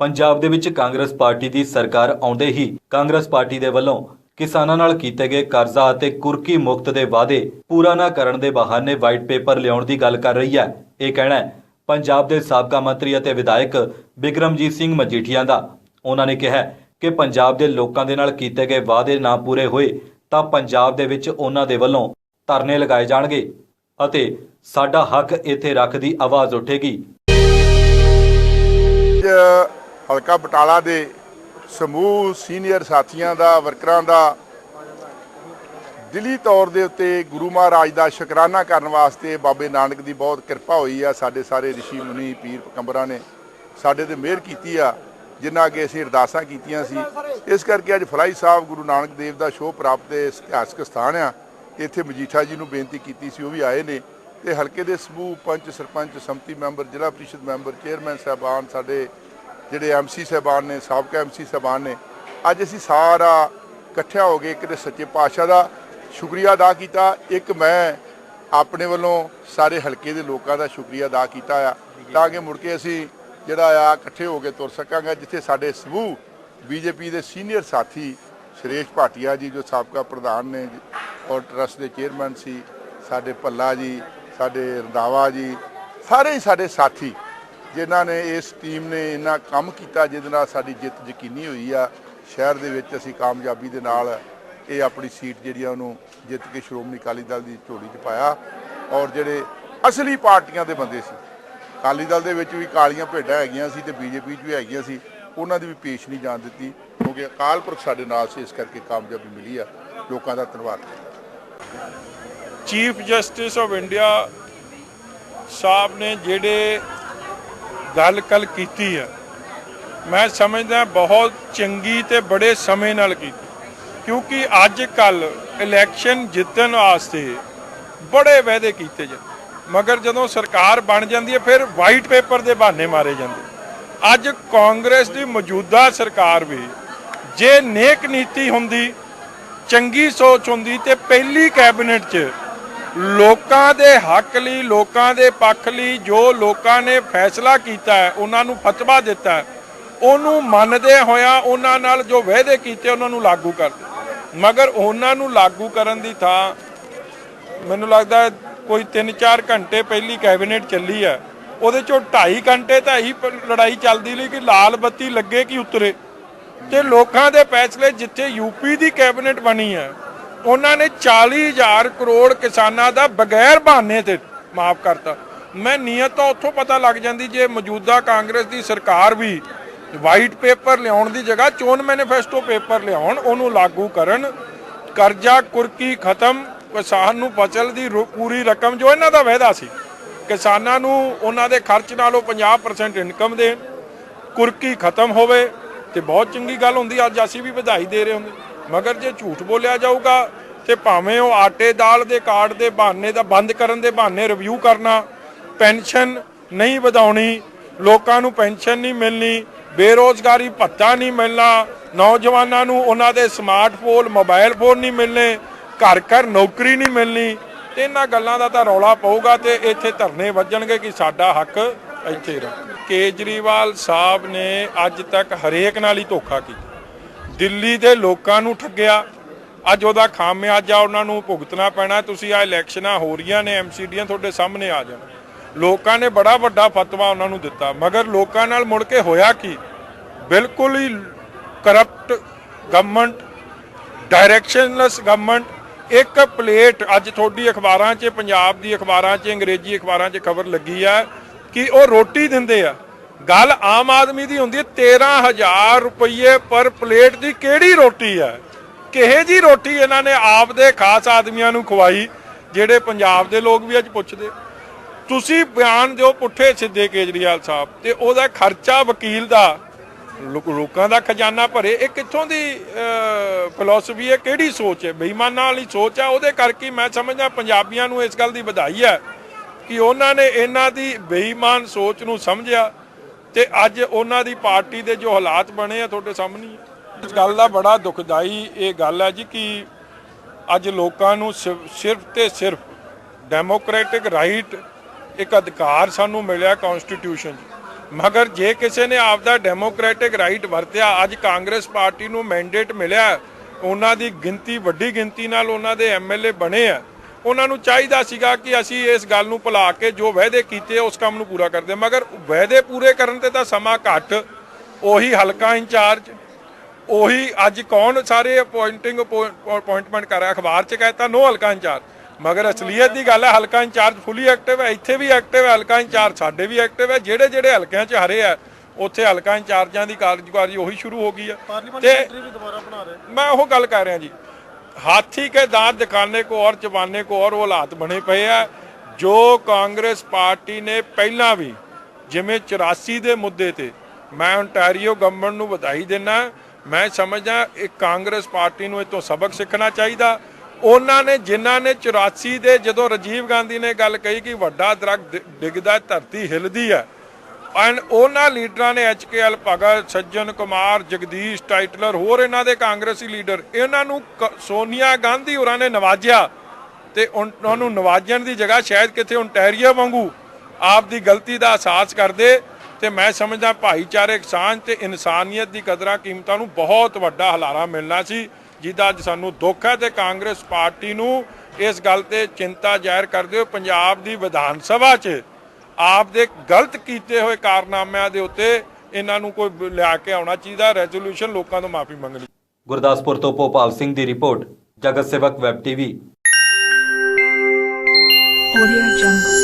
ਪੰਜਾਬ ਦੇ ਵਿੱਚ ਕਾਂਗਰਸ ਪਾਰਟੀ ਦੀ ਸਰਕਾਰ ਆਉਂਦੇ ਹੀ ਕਾਂਗਰਸ ਪਾਰਟੀ ਦੇ ਵੱਲੋਂ ਕਿਸਾਨਾਂ ਨਾਲ ਕੀਤੇ ਗਏ ਕਰਜ਼ਾ ਅਤੇ ਕੁਰਕੀ ਮੁਕਤ ਦੇ ਵਾਅਦੇ ਪੂਰਾ ਨਾ ਕਰਨ ਦੇ ਬਹਾਨੇ ਵਾਈਟ ਪੇਪਰ ਲਿਆਉਣ ਦੀ ਗੱਲ ਕਰ ਰਹੀ ਹੈ। ਇਹ ਕਹਿਣਾ ਪੰਜਾਬ ਦੇ ਸਾਬਕਾ ਮੰਤਰੀ ਅਤੇ ਵਿਧਾਇਕ ਬਿਕਰਮਜੀਤ ਸਿੰਘ ਮਜੀਠੀਆ ਦਾ। ਉਹਨਾਂ ਨੇ ਕਿਹਾ ਕਿ ਪੰਜਾਬ ਦੇ ਲੋਕਾਂ ਦੇ ਨਾਲ ਕੀਤੇ ਗਏ ਵਾਅਦੇ ਨਾ ਪੂਰੇ ਹੋਏ ਤਾਂ ਪੰਜਾਬ ਦੇ ਵਿੱਚ ਉਹਨਾਂ ਦੇ ਵੱਲੋਂ ਧਰਨੇ ਲਗਾਏ ਜਾਣਗੇ ਅਤੇ ਸਾਡਾ ਹੱਕ ਇੱਥੇ ਰੱਖ ਦੀ ਆਵਾਜ਼ ਉੱਠੇਗੀ। ਹਲਕਾ ਬਟਾਲਾ ਦੇ ਸਮੂਹ ਸੀਨੀਅਰ ਸਾਥੀਆਂ ਦਾ, ਵਰਕਰਾਂ ਦਾ ਦਿੱਲੀ ਤੌਰ ਦੇ ਉੱਤੇ ਗੁਰੂ ਮਹਾਰਾਜ ਦਾ ਸ਼ੁਕਰਾਨਾ ਕਰਨ ਵਾਸਤੇ ਬਾਬੇ ਨਾਨਕ ਦੀ ਬਹੁਤ ਕਿਰਪਾ ਹੋਈ ਆ। ਸਾਡੇ ਸਾਰੇ ઋષਿ ਮੁਨੀ, ਪੀਰ ਪਕੰਬਰਾਂ ਨੇ ਸਾਡੇ ਤੇ ਮਿਹਰ ਕੀਤੀ ਆ ਜਿਨ੍ਹਾਂ ਅੱਗੇ ਅਸੀਂ ਅਰਦਾਸਾਂ ਕੀਤੀਆਂ ਸੀ। ਇਸ ਕਰਕੇ ਅੱਜ ਫਲਾਈ ਸਾਹਿਬ ਗੁਰੂ ਨਾਨਕ ਦੇਵ ਦਾ ਸ਼ੋਭ ਪ੍ਰਾਪਤ ਇਤਿਹਾਸਕ ਸਥਾਨ ਆ। ਇੱਥੇ ਮਜੀਠਾ ਜੀ ਨੂੰ ਬੇਨਤੀ ਕੀਤੀ ਸੀ, ਉਹ ਵੀ ਆਏ ਨੇ ਤੇ ਹਲਕੇ ਦੇ ਸਮੂਹ ਪੰਚ, ਸਰਪੰਚ, ਸੰਮਤੀ ਮੈਂਬਰ, ਜ਼ਿਲ੍ਹਾ ਪ੍ਰੀਸ਼ਦ ਮੈਂਬਰ, ਚੇਅਰਮੈਨ ਸਾਹਿਬਾਨ, ਸਾਡੇ ਜਿਹੜੇ ਐਮਸੀ ਸਾਹਿਬਾਨ ਨੇ, ਸਾਬਕਾ ਐਮਸੀ ਸਾਹਿਬਾਨ ਨੇ, ਅੱਜ ਅਸੀਂ ਸਾਰਾ ਇਕੱਠਿਆ ਹੋ ਕੇ ਇੱਕ ਦੇ ਸੱਚੇ ਪਾਤਸ਼ਾਹ ਦਾ ਸ਼ੁਕਰੀਆ ਅਦਾ ਕੀਤਾ, ਇੱਕ ਮੈਂ ਆਪਣੇ ਵੱਲੋਂ ਸਾਰੇ ਹਲਕੇ ਦੇ ਲੋਕਾਂ ਦਾ ਸ਼ੁਕਰੀਆ ਅਦਾ ਕੀਤਾ ਆ, ਤਾਂ ਕਿ ਮੁੜ ਕੇ ਅਸੀਂ ਜਿਹੜਾ ਆ, ਇਕੱਠੇ ਹੋ ਕੇ ਤੁਰ ਸਕਾਂਗੇ, ਜਿੱਥੇ ਸਾਡੇ ਸਮੂਹ ਬੀਜੇਪੀ ਦੇ ਸੀਨੀਅਰ ਸਾਥੀ ਸ਼੍ਰੇਸ਼ ਭਾਟੀਆ ਜੀ, ਜੋ ਸਾਬਕਾ ਪ੍ਰਧਾਨ ਨੇ ਔਰ ਟਰਸਟ ਦੇ ਚੇਅਰਮੈਨ ਸੀ, ਸਾਡੇ ਭੱਲਾ ਜੀ, ਸਾਡੇ ਰੰਦਾਵਾ ਜੀ, ਸਾਰੇ ਹੀ ਸਾਡੇ ਸਾਥੀ ਜਿਨ੍ਹਾਂ ਨੇ ਇਸ ਟੀਮ ਨੇ ਇੰਨਾ ਕੰਮ ਕੀਤਾ ਜਿਹਦੇ ਨਾਲ ਸਾਡੀ ਜਿੱਤ ਯਕੀਨੀ ਹੋਈ ਆ। ਸ਼ਹਿਰ ਦੇ ਵਿੱਚ ਅਸੀਂ ਕਾਮਯਾਬੀ ਦੇ ਨਾਲ ਇਹ ਆਪਣੀ ਸੀਟ ਜਿਹੜੀ ਆ ਉਹਨੂੰ ਜਿੱਤ ਕੇ ਸ਼੍ਰੋਮਣੀ ਅਕਾਲੀ ਦਲ ਦੀ ਝੋਲੀ 'ਚ ਪਾਇਆ ਔਰ ਜਿਹੜੇ ਅਸਲੀ ਪਾਰਟੀਆਂ ਦੇ ਬੰਦੇ ਸੀ। ਅਕਾਲੀ ਦਲ ਦੇ ਵਿੱਚ ਵੀ ਕਾਲੀਆਂ ਭੇਡਾਂ ਹੈਗੀਆਂ ਸੀ ਤੇ ਬੀਜੇਪੀ 'ਚ ਵੀ ਹੈਗੀਆਂ ਸੀ, ਉਹਨਾਂ ਦੀ ਵੀ ਪੇਸ਼ ਨਹੀਂ ਜਾਣ ਦਿੱਤੀ। ਕਿਉਂਕਿ ਅਕਾਲ ਪੁਰਖ ਸਾਡੇ ਨਾਲ ਸੀ, ਇਸ ਕਰਕੇ ਕਾਮਯਾਬੀ ਮਿਲੀ ਆ। ਲੋਕਾਂ ਦਾ ਧੰਨਵਾਦ। ਚੀਫ ਜਸਟਿਸ ਆਫ ਇੰਡੀਆ ਸਾਹਿਬ ਨੇ ਜਿਹੜੇ ਗੱਲ ਕੱਲ ਕੀਤੀ ਹੈ ਮੈਂ ਸਮਝਦਾ ਬਹੁਤ ਚੰਗੀ ਤੇ ਬੜੇ ਸਮੇਂ ਨਾਲ ਕੀਤੀ। ਕਿਉਂਕਿ ਅੱਜ ਕੱਲ ਇਲੈਕਸ਼ਨ ਜਿੱਤਣ ਵਾਸਤੇ ਬੜੇ ਵਾਅਦੇ ਕੀਤੇ ਜਾਂਦੇ। ਮਗਰ ਜਦੋਂ ਸਰਕਾਰ ਬਣ ਜਾਂਦੀ ਹੈ ਫਿਰ ਵਾਈਟ ਪੇਪਰ ਦੇ ਬਹਾਨੇ ਮਾਰੇ ਜਾਂਦੇ। ਅੱਜ ਕਾਂਗਰਸ ਦੀ ਮੌਜੂਦਾ ਸਰਕਾਰ ਵੀ ਜੇ ਨੇਕ ਨੀਤੀ ਹੁੰਦੀ, ਚੰਗੀ ਸੋਚ ਹੁੰਦੀ ਤੇ ਪਹਿਲੀ ਕੈਬਨਿਟ 'ਚ ਲੋਕਾਂ ਦੇ ਹੱਕ ਲਈ, ਲੋਕਾਂ ਦੇ ਪੱਖ ਲਈ ਜੋ ਲੋਕਾਂ ਨੇ ਫੈਸਲਾ ਕੀਤਾ ਹੈ, ਉਹਨਾਂ ਨੂੰ ਫਤਵਾ ਦਿੱਤਾ ਹੈ, ਉਹਨੂੰ ਮੰਨਦੇ ਹੋਇਆ ਉਹਨਾਂ ਨਾਲ ਜੋ ਵਾਅਦੇ ਕੀਤੇ ਉਹਨਾਂ ਨੂੰ ਲਾਗੂ ਕਰ ਮਗਰ ਉਹਨਾਂ ਨੂੰ ਲਾਗੂ ਕਰਨ ਦੀ ਥਾਂ ਮੈਨੂੰ ਲੱਗਦਾ ਕੋਈ 3-4 ਘੰਟੇ ਪਹਿਲੀ ਕੈਬਨਿਟ ਚੱਲੀ ਹੈ, ਉਹਦੇ ਚੋਂ 2.5 ਘੰਟੇ ਤਾਂ ਇਹੀ ਪ- ਲੜਾਈ ਚੱਲਦੀ ਲਈ ਕਿ ਲਾਲ ਬੱਤੀ ਲੱਗੇ ਕਿ ਉਤਰੇ। ਤੇ ਲੋਕਾਂ ਦੇ ਫੈਸਲੇ ਜਿੱਥੇ ਯੂਪੀ ਦੀ ਕੈਬਨਿਟ ਬਣੀ ਹੈ ਉਹਨਾਂ ਨੇ 40000 ਕਰੋੜ ਕਿਸਾਨਾਂ ਦਾ ਬਗੈਰ ਬਹਾਨੇ ਤੇ ਮਾਫ ਕਰਤਾ। ਮੈਂ ਨੀਅਤ ਤਾਂ ਉੱਥੋਂ ਪਤਾ ਲੱਗ ਜਾਂਦੀ ਜੇ ਮੌਜੂਦਾ ਕਾਂਗਰਸ ਦੀ ਸਰਕਾਰ ਵੀ ਵਾਈਟ ਪੇਪਰ ਲਿਆਉਣ ਦੀ ਜਗ੍ਹਾ ਚੋਣ ਮੈਨੀਫੈਸਟੋ ਪੇਪਰ ਲਿਆਉਣ, ਉਹਨੂੰ ਲਾਗੂ ਕਰਨ, ਕਰਜ਼ਾ ਕੁਰਕੀ ਖਤਮ, ਕਿਸਾਨ ਨੂੰ ਫਸਲ ਦੀ ਰੁ- ਪੂਰੀ ਰਕਮ, ਜੋ ਇਹਨਾਂ ਦਾ ਵਾਅਦਾ ਸੀ, ਕਿਸਾਨਾਂ ਨੂੰ ਉਹਨਾਂ ਦੇ ਖਰਚ ਨਾਲੋਂ 50% ਇਨਕਮ ਦੇਣ, ਕੁਰਕੀ ਖਤਮ ਹੋਵੇ, ਤੇ ਬਹੁਤ ਚੰਗੀ ਗੱਲ ਹੁੰਦੀ, ਅੱਜ ਅਸੀਂ ਵੀ ਵਧਾਈ ਦੇ ਰਹੇ ਹੁੰਦੇ। ਮਗਰ ਜੇ ਝੂਠ ਬੋਲਿਆ ਜਾਊਗਾ ਤੇ ਭਾਵੇਂ ਉਹ ਆਟੇ ਦਾਲ ਦੇ ਕਾਰਡ ਦੇ ਬਹਾਨੇ ਦਾ ਬੰਦ ਕਰਨ ਦੇ ਬਹਾਨੇ ਰਿਵਿਊ ਕਰਨਾ, ਪੈਨਸ਼ਨ ਨਹੀਂ ਵਧਾਉਣੀ, ਲੋਕਾਂ ਨੂੰ ਪੈਨਸ਼ਨ ਨਹੀਂ ਮਿਲਣੀ, ਬੇਰੋਜ਼ਗਾਰੀ, ਭੱਤਾ ਨਹੀਂ ਮਿਲਣਾ, ਨੌਜਵਾਨਾਂ ਨੂੰ ਉਹਨਾਂ ਦੇ ਸਮਾਰਟਫੋਨ ਮੋਬਾਈਲ ਫੋਨ ਨਹੀਂ ਮਿਲਣੇ, ਘਰ ਘਰ ਨੌਕਰੀ ਨਹੀਂ ਮਿਲਣੀ, ਤੇ ਇਹਨਾਂ ਗੱਲਾਂ ਦਾ ਤਾਂ ਰੌਲਾ ਪਊਗਾ ਤੇ ਇੱਥੇ ਧਰਨੇ ਵੱਜਣਗੇ ਕਿ ਸਾਡਾ ਹੱਕ ਇੱਥੇ ਰਹਿ ਕੇਜਰੀਵਾਲ ਸਾਹਿਬ ਨੇ ਅੱਜ ਤੱਕ ਹਰੇਕ ਨਾਲ ਹੀ ਧੋਖਾ ਕੀਤਾ। ਦਿੱਲੀ ਦੇ ਲੋਕਾਂ ਨੂੰ ਠੱਗਿਆ। ਅੱਜ ਉਹਦਾ ਖਾਮਿਆਜਾ ਉਹਨਾਂ ਨੂੰ ਭੁਗਤਣਾ ਪੈਣਾ ਤੁਸੀਂ ਆ ਇਲੈਕਸ਼ਨਾਂ ਹੋ ਰਹੀਆਂ ਨੇ ਐਮਸੀਡੀਆਂ ਤੁਹਾਡੇ ਸਾਹਮਣੇ ਆ ਜਾਣ। ਲੋਕਾਂ ਨੇ ਬੜਾ ਵੱਡਾ ਫਤਵਾ ਉਹਨਾਂ ਨੂੰ ਦਿੱਤਾ। ਮਗਰ ਲੋਕਾਂ ਨਾਲ ਮੁੜ ਕੇ ਹੋਇਆ ਕੀ? ਬਿਲਕੁਲ ਹੀ ਕਰਪਟ ਗਵਰਨਮੈਂਟ ਡਾਇਰੈਕਸ਼ਨਲੈਸ ਗਵਰਨਮੈਂਟ ਇੱਕ ਪਲੇਟ ਅੱਜ ਤੁਹਾਡੀ ਅਖਬਾਰਾਂ 'ਚ, ਪੰਜਾਬ ਦੀ ਅਖਬਾਰਾਂ 'ਚ, ਅੰਗਰੇਜ਼ੀ ਅਖਬਾਰਾਂ 'ਚ ਖਬਰ ਲੱਗੀ ਆ ਕਿ ਉਹ ਰੋਟੀ ਦਿੰਦੇ ਆ। ਗੱਲ ਆਮ ਆਦਮੀ ਦੀ ਹੁੰਦੀ ਹੈ 13000 ਰੁਪਏ ਪਰ ਪਲੇਟ ਦੀ ਕਿਹੜੀ ਰੋਟੀ ਹੈ? ਕਿਹੇ ਜੀ ਰੋਟੀ ਇਹਨਾਂ ਨੇ ਆਪ ਦੇ ਖਾਸ ਆਦਮੀਆਂ ਨੂੰ ਖਵਾਈ, ਜਿਹੜੇ ਪੰਜਾਬ ਦੇ ਲੋਕ ਵੀ ਅੱਜ ਪੁੱਛਦੇ? ਤੁਸੀਂ ਬਿਆਨ ਦਿਓ ਪੁੱਠੇ ਸਿੱਧੇ ਕੇਜਰੀਵਾਲ ਸਾਹਿਬ, ਤੇ ਉਹਦਾ ਖਰਚਾ ਵਕੀਲ ਦਾ, ਲੋਕਾਂ ਦਾ ਖਜ਼ਾਨਾ ਭਰੇ, ਇਹ ਕਿੱਥੋਂ ਦੀ ਫਿਲਾਸਫੀ ਹੈ? ਕਿਹੜੀ ਸੋਚ ਹੈ? ਬੇਈਮਾਨਾਂ ਵਾਲੀ ਸੋਚ ਹੈ? ਉਹਦੇ ਕਰਕੇ ਮੈਂ ਸਮਝਦਾ ਪੰਜਾਬੀਆਂ ਨੂੰ ਇਸ ਗੱਲ ਦੀ ਵਧਾਈ ਹੈ ਕਿ ਉਹਨਾਂ ਨੇ ਇਹਨਾਂ ਦੀ ਬੇਈਮਾਨ ਸੋਚ ਨੂੰ ਸਮਝਿਆ ਤੇ ਅੱਜ ਉਹਨਾਂ ਦੀ ਪਾਰਟੀ ਦੇ ਜੋ ਹਾਲਾਤ ਬਣੇ ਆ ਤੁਹਾਡੇ ਸਾਹਮਣੇ ਇਸ ਗੱਲ ਦਾ ਬੜਾ ਦੁਖਦਾਈ ਇਹ ਗੱਲ ਹੈ ਜੀ ਕਿ ਅੱਜ ਲੋਕਾਂ ਨੂੰ ਸਿਰ- ਸਿਰਫ ਤੇ ਸਿਰਫ ਡੈਮੋਕ੍ਰੈਟਿਕ ਰਾਈਟ ਇੱਕ ਅਧਿਕਾਰ ਸਾਨੂੰ ਮਿਲਿਆ ਕਨਸਟੀਟਿਊਸ਼ਨ 'ਚ। ਮਗਰ ਜੇ ਕਿਸੇ ਨੇ ਆਪਦਾ ਡੈਮੋਕ੍ਰੈਟਿਕ ਰਾਈਟ ਵਰਤਿਆ, ਅੱਜ ਕਾਂਗਰਸ ਪਾਰਟੀ ਨੂੰ ਮੈਂਡੇਟ ਮਿਲਿਆ, ਉਹਨਾਂ ਦੀ ਗਿਣਤੀ ਵੱਡੀ ਗਿਣਤੀ ਨਾਲ ਉਹਨਾਂ ਦੇ ਐਮਐਲਏ ਬਣੇ ਆ। ਉਹਨਾਂ ਨੂੰ ਚਾਹੀਦਾ ਸੀਗਾ ਕਿ ਅਸੀਂ ਇਸ ਗੱਲ ਨੂੰ ਭੁਲਾ ਕੇ ਜੋ ਵਾਅਦੇ ਕੀਤੇ ਉਸ ਕੰਮ ਨੂੰ ਪੂਰਾ ਕਰਦੇ ਮਗਰ ਵਾਅਦੇ ਪੂਰੇ ਕਰਨ ਤੇ ਤਾਂ ਸਮਾਂ ਘੱਟ। ਉਹੀ ਹਲਕਾ ਇੰਚਾਰਜ ਉਹੀ ਅੱਜ ਕੌਣ ਸਾਰੇ ਅਪਾਇੰਟਿੰਗ ਅਪਾਇੰਟਮੈਂਟ ਕਰ ਰਿਹਾ ਅਖਬਾਰ 'ਚ ਕਹਿਤਾ ਨੋ ਹਲਕਾ ਇੰਚਾਰਜ। ਮਗਰ ਅਸਲੀਅਤ ਦੀ ਗੱਲ ਹੈ ਹਲਕਾ ਇੰਚਾਰਜ ਫੁੱਲੀ ਐਕਟਿਵ ਹੈ ਇੱਥੇ ਵੀ ਐਕਟਿਵ ਹੈ ਹਲਕਾ ਇੰਚਾਰਜ ਸਾਡੇ ਵੀ ਐਕਟਿਵ ਹੈ ਜਿਹੜੇ ਜਿਹੜੇ ਹਲਕਿਆਂ 'ਚ ਹਰੇ ਆ ਉੱਥੇ ਹਲਕਾ ਇੰਚਾਰਜਾਂ ਦੀ ਕਾਰਜਕਾਰੀ ਉਹੀ ਸ਼ੁਰੂ ਹੋ ਗਈ ਆ। ਤੇ ਮੈਂ ਉਹ ਗੱਲ ਕਰ ਰਿਹਾ ਜੀ ਹਾਥੀ ਕੇ ਦਾंत ਦਿਖਾਣੇ ਕੋ ਔਰ ਚਬਾਨੇ ਕੋ ਔਰ ਉਹ ਹਾਲਾਤ ਬਣੇ ਪਏ ਆ। ਜੋ ਕਾਂਗਰਸ ਪਾਰਟੀ ਨੇ ਪਹਿਲਾਂ ਵੀ ਜਿਵੇਂ 84 ਦੇ ਮੁੱਦੇ ਤੇ ਮੈਂ ontario ਗਵਰਨਮੈਂਟ ਨੂੰ ਵਧਾਈ ਦਿੰਦਾ ਮੈਂ ਸਮਝਦਾ ਇਹ ਕਾਂਗਰਸ ਪਾਰਟੀ ਨੂੰ ਇਹ ਤੋਂ ਸਬਕ ਸਿੱਖਣਾ ਚਾਹੀਦਾ। ਉਹਨਾਂ ਨੇ, ਜਿਨ੍ਹਾਂ ਨੇ 84 ਦੇ ਜਦੋਂ ਰਾਜੀਵ ਗਾਂਧੀ ਨੇ ਗੱਲ ਕਹੀ ਕਿ ਵੱਡਾ ਦਰਖਤ ਡਿੱਗਦਾ, ਧਰਤੀ ਹਿਲਦੀ ਹੈ ਐਂਡ ਉਹਨਾਂ ਲੀਡਰਾਂ ਨੇ ਐਚਕੇਐਲ ਭਗਤ, ਸੱਜਣ ਕੁਮਾਰ, ਜਗਦੀਸ਼, ਟਾਈਟਲਰ, ਹੋਰ ਇਹਨਾਂ ਦੇ ਕਾਂਗਰਸੀ ਲੀਡਰ, ਇਹਨਾਂ ਨੂੰ ਕ- ਸੋਨੀਆ ਗਾਂਧੀ ਹੋਰਾਂ ਨੇ ਨਵਾਜਿਆ ਤੇ ਉਨ- ਉਹਨਾਂ ਨੂੰ ਨਵਾਜਣ ਦੀ ਜਗ੍ਹਾ ਸ਼ਾਇਦ ਕਿਤੇ ontario ਵਾਂਗੂ ਆਪ ਦੀ ਗਲਤੀ ਦਾ ਅਹਿਸਾਸ ਕਰਦੇ ਤੇ ਮੈਂ ਸਮਝਦਾ ਭਾਈਚਾਰਕ ਸਾਂਝ ਤੇ ਇਨਸਾਨੀਅਤ ਦੀ ਕਦਰਾਂ ਕੀਮਤਾਂ ਨੂੰ ਬਹੁਤ ਵੱਡਾ ਹਲਾਰਾ ਮਿਲਣਾ ਸੀ, ਜਿਹਦਾ ਅੱਜ ਸਾਨੂੰ ਦੁੱਖ ਹੈ ਤੇ ਕਾਂਗਰਸ ਪਾਰਟੀ ਨੂੰ ਇਸ ਗੱਲ ਤੇ ਚਿੰਤਾ ਜ਼ਾਹਿਰ ਕਰਦੇ ਹੋਏ ਪੰਜਾਬ ਦੀ ਵਿਧਾਨ ਸਭਾ 'ਚ ਆਪ ਦੇ ਗਲਤ ਕੀਤੇ ਹੋਏ ਕਾਰਨਾਮਿਆਂ ਦੇ ਉੱਤੇ ਇਹਨਾਂ ਨੂੰ ਕੋਈ ਲਿਆ ਕੇ ਆਉਣਾ ਚਾਹੀਦਾ ਰੈਜ਼ੋਲੂਸ਼ਨ ਲੋਕਾਂ ਤੋਂ ਮਾਫੀ ਮੰਗਣੀ ਗੁਰਦਾਸਪੁਰ ਤੋਂ ਭੋਪਾਲ ਸਿੰਘ ਦੀ ਰਿਪੋਰਟ ਜਗਤ ਸੇਵਕ ਵੈਬ ਟੀਵੀ Audio Jungle.